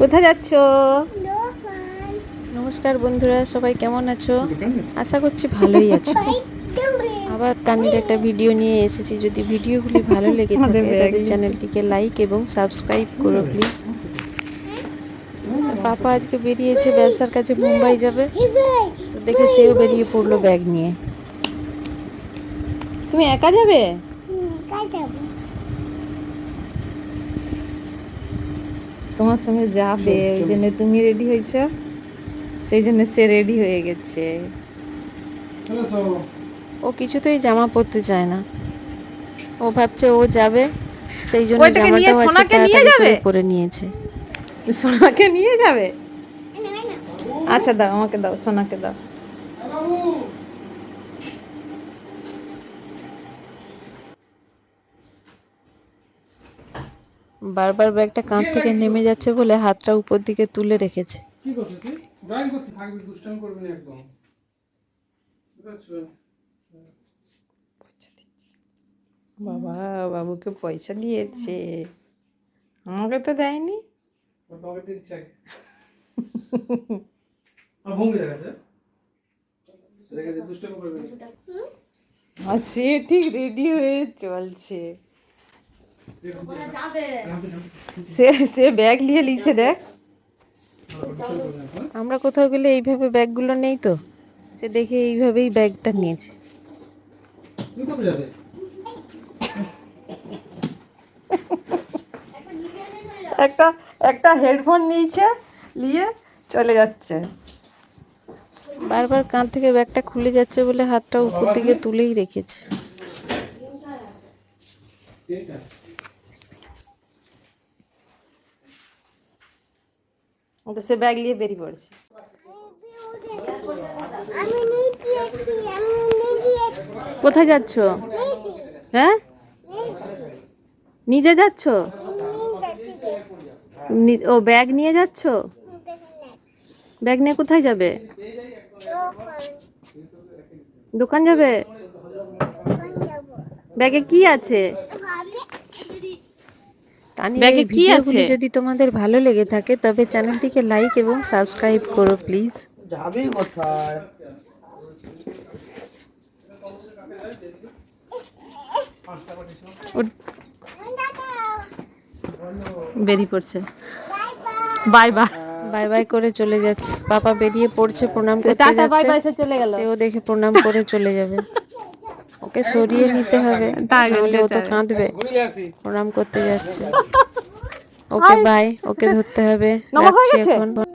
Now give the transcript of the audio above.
কোথায় যাচ্ছ? নমস্কার বন্ধুরা সবাই কেমন আছো? আশা করছি ভালোই আছো। আবার তানির একটা ভিডিও নিয়ে এসেছি। যদি ভিডিওগুলি ভালো লেগে থাকে চ্যানেলটিকে লাইক এবং সাবস্ক্রাইব করো প্লিজ পাপা আজকে বেরিয়েছে ব্যবসার কাছে মুম্বাই যাবে। তো দেখে সেও বেরিয়ে পড়ল ব্যাগ নিয়ে। তুমি একা যাব। তোমার সঙ্গে যাবে ওই জন্য তুমি রেডি হয়েছ? সেই জন্য সে রেডি হয়ে গেছে। ও কিছুতেই জামা পরতে চায় না। ও ভাবছে ও যাবে সেই জন্য নিয়ে সোনাকে নিয়ে যাবে? করে পরে নিয়েছে। সোনাকে নিয়ে যাবে? আচ্ছা দাও আমাকে দাও সোনাকে দাও। বারবার ব্যাগটা কাঁধ থেকে নেমে যাচ্ছে বলে হাতটা উপর দিকে তুলে রেখেছে। কি করছিস তুই? ড্রয়িং করতে থাকবি দুষ্টামি করবি না একদম। বাবা বাবুকে পয়সা দিয়েছে। আমাকে তো দেয়নি। তোমাকে আগে। ভঙ্গি দেখাচ্ছে সে ঠিক রেডি হয়ে চলছে। সে সে ব্যাগ নিয়ে লিছে দেখ। আমরা কোথাও গেলে এইভাবে ব্যাগগুলো নেই তো। সে দেখে এইভাবেই ব্যাগটা নিয়েছে। একটা একটা হেডফোন নিয়েছে, নিয়ে চলে যাচ্ছে। বারবার কাঁধ থেকে ব্যাগটা খুলে যাচ্ছে বলে হাতটা উপর দিকে তুলেই রেখেছে ঠিক আছে তো সে ব্যাগ নিয়ে বেরিয়ে পড়ছে। কোথায় যাচ্ছ? হ্যাঁ? নিজে যাচ্ছ? নি- ও ব্যাগ নিয়ে যাচ্ছ? ব্যাগ নিয়ে কোথায় যাবে? দোকান যাবে? ব্যাগে কি আছে? ব্যাগে কি আছে? যদি তোমাদের ভালো লেগে থাকে তবে চ্যানেলটিকে লাইক এবং সাবস্ক্রাইব করো প্লিজ যাবে কোথায়? বেরিয়ে পড়ছে। বাই বাই বাই বাই করে চলে যাচ্ছে। পাপা বেরিয়ে পড়ছে প্রণাম করতে টাটা বাই বাই যাচ্ছে সে চলে গেল। সেও দেখে প্রণাম করে চলে যাবে। ওকে সরিয়ে নিতে হবে। তাহলে ও তো কাঁদবে। প্রণাম করতে যাচ্ছে। ওকে বাই ওকে ধরতে হবে? এখন।